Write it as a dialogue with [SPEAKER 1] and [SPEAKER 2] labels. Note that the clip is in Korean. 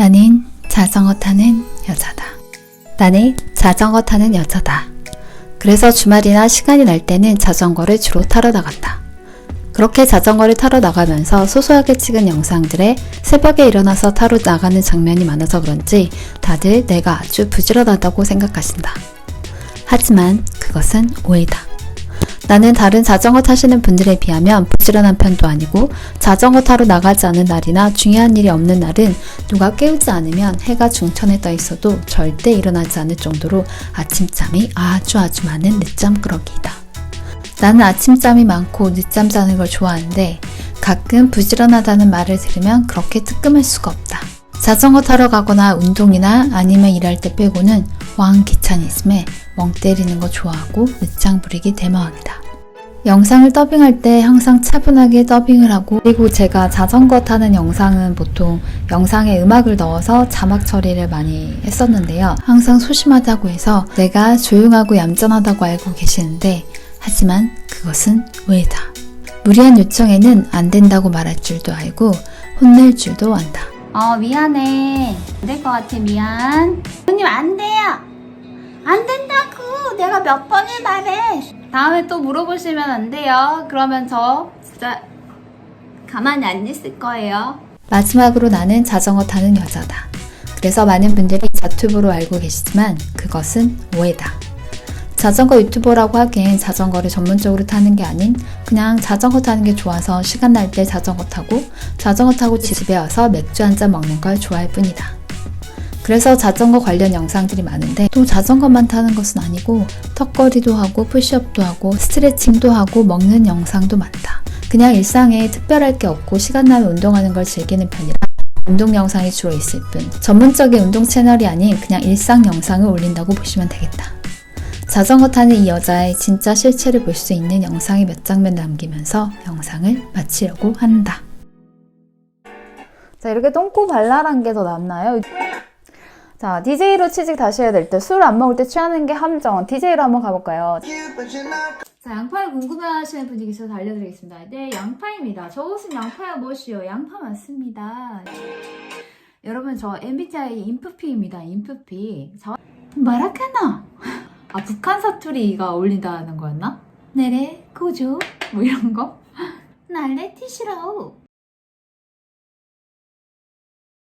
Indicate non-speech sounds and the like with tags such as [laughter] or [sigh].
[SPEAKER 1] 나는 자전거 타는 여자다. 나는 자전거 타는 여자다. 그래서 주말이나 시간이 날 때는 자전거를 주로 타러 나간다. 그렇게 자전거를 타러 나가면서 소소하게 찍은 영상들에 새벽에 일어나서 타러 나가는 장면이 많아서 그런지 다들 내가 아주 부지런하다고 생각하신다. 하지만 그것은 오해다. 나는 다른 자전거 타시는 분들에 비하면 부지런한 편도 아니고 자전거 타러 나가지 않은 날이나 중요한 일이 없는 날은 누가 깨우지 않으면 해가 중천에 떠 있어도 절대 일어나지 않을 정도로 아침잠이 아주 아주 많은 늦잠꾸러기이다. 나는 아침잠이 많고 늦잠 자는 걸 좋아하는데 가끔 부지런하다는 말을 들으면 그렇게 뜨끔할 수가 없다. 자전거 타러 가거나 운동이나 아니면 일할 때 빼고는 왕 귀차니즘에 멍 때리는 거 좋아하고 늦장 부리기 대마왕이다. 영상을 더빙할 때 항상 차분하게 더빙을 하고 그리고 제가 자전거 타는 영상은 보통 영상에 음악을 넣어서 자막 처리를 많이 했었는데요. 항상 소심하다고 해서 내가 조용하고 얌전하다고 알고 계시는데 하지만 그것은 오해다. 무리한 요청에는 안 된다고 말할 줄도 알고 혼낼 줄도 안다.
[SPEAKER 2] 어 미안해 안 될 것 같아 미안 형님 안 돼요 안 된다고 몇 번을 말해 다음에 또 물어보시면 안 돼요 그러면 저 진짜 가만히 안 있을 거예요
[SPEAKER 1] 마지막으로 나는 자전거 타는 여자다. 그래서 많은 분들이 자튜브로 알고 계시지만 그것은 오해다. 자전거 유튜버라고 하기엔 자전거를 전문적으로 타는 게 아닌 그냥 자전거 타는 게 좋아서 시간 날 때 자전거 타고 자전거 타고 집에 와서 맥주 한 잔 먹는 걸 좋아할 뿐이다. 그래서 자전거 관련 영상들이 많은데 또 자전거만 타는 것은 아니고 턱걸이도 하고 푸시업도 하고 스트레칭도 하고 먹는 영상도 많다. 그냥 일상에 특별할 게 없고 시간 나면 운동하는 걸 즐기는 편이라 운동 영상이 주로 있을 뿐 전문적인 운동 채널이 아닌 그냥 일상 영상을 올린다고 보시면 되겠다. 자전거 타는 이 여자의 진짜 실체를 볼 수 있는 영상의 몇 장면 남기면서 영상을 마치려고 한다.
[SPEAKER 3] 자, 이렇게 똥꼬 발랄한 게 더 낫나요? 자, DJ로 취직 다시 해야 될 때 술 안 먹을 때 취하는 게 함정. DJ로 한번 가볼까요?
[SPEAKER 2] 자 양파를 궁금해하시는 분이 계셔서 알려드리겠습니다. 네 양파입니다. 저것은 양파야 무엇이요? 양파 맞습니다. 여러분 저 MBTI 인프피입니다. 인프피. 저 마라카나! 아 북한 사투리가 어울린다는 거였나? 네래 고조 뭐 이런 거? [laughs] 날래 티시라우